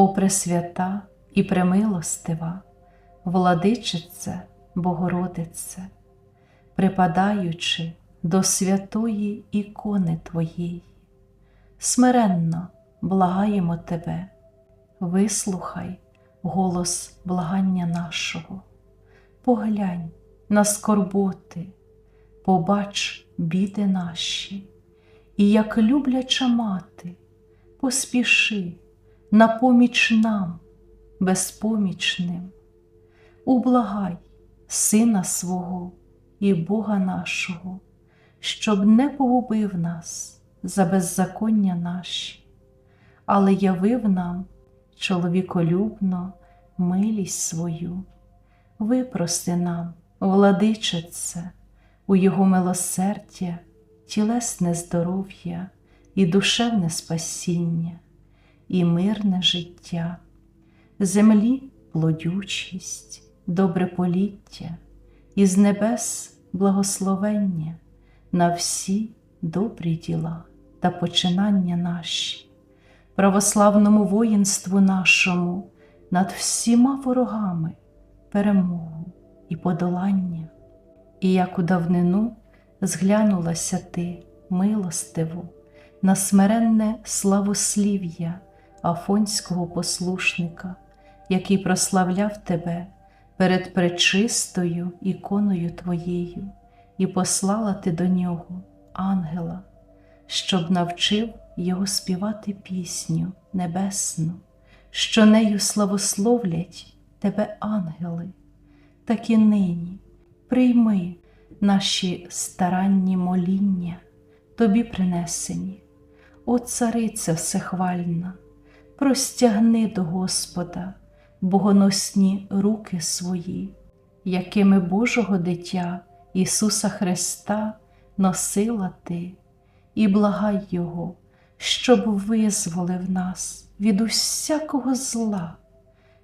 О Пресвята і премилостива, владичице, Богородице, припадаючи до святої ікони Твоєї, смиренно благаємо Тебе, вислухай голос благання нашого, поглянь на скорботи, побач біди наші, і як любляча мати, поспіши на поміч нам, безпомічним, ублагай Сина свого і Бога нашого, щоб не погубив нас за беззаконня наші, але явив нам чоловіколюбно милість свою, випрости нам, владичице, у Його милосердя, тілесне здоров'я і душевне спасіння, і мирне життя, землі плодючість, добре поліття, і з небес благословення на всі добрі діла та починання наші, православному воїнству нашому над всіма ворогами перемогу і подолання. І як у давнину зглянулася ти, милостиву, на смиренне славослів'я Афонського послушника, який прославляв тебе перед пречистою іконою Твоєю, і послала ти до нього ангела, щоб навчив його співати пісню небесну, що нею славословлять тебе ангели, так і нині прийми наші старанні моління, тобі принесені, о цариця всехвальна, простягни до Господа богоносні руки свої, якими Божого дитя Ісуса Христа носила ти, і благай Його, щоб визволив нас від усякого зла.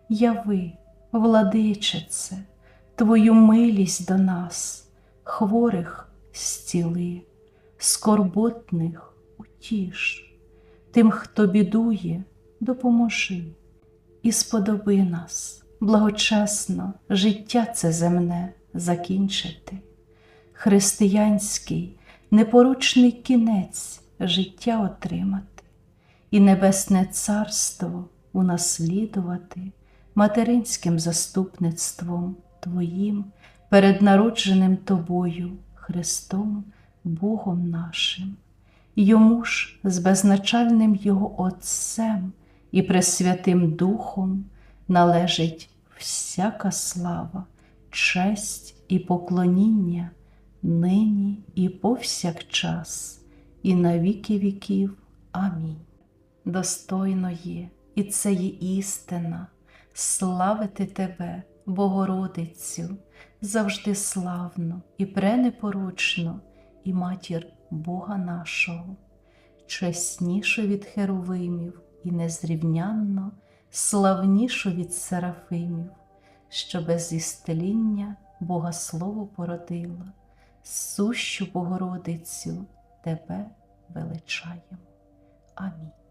Яви, владичице, Твою милість до нас, хворих зціли, скорботних утіш, тим, хто бідує, допоможи і сподоби нас благочесно життя це земне закінчити, християнський непорочний кінець життя отримати, і небесне царство унаслідувати материнським заступництвом Твоїм, перед народженим Тобою, Христом, Богом нашим, йому ж з безначальним Його Отцем і Пресвятим Духом належить всяка слава, честь і поклоніння нині і повсякчас, і на віки віків. Амінь. Достойно є, і це є істина, славити Тебе, Богородицю, завжди славно і пренепорочно, і матір Бога нашого, чеснішу від Херовимів і незрівнянно славнішу від Серафимів, що без істеління Бога Слово породила, сущу Богородицю Тебе величаємо. Амінь.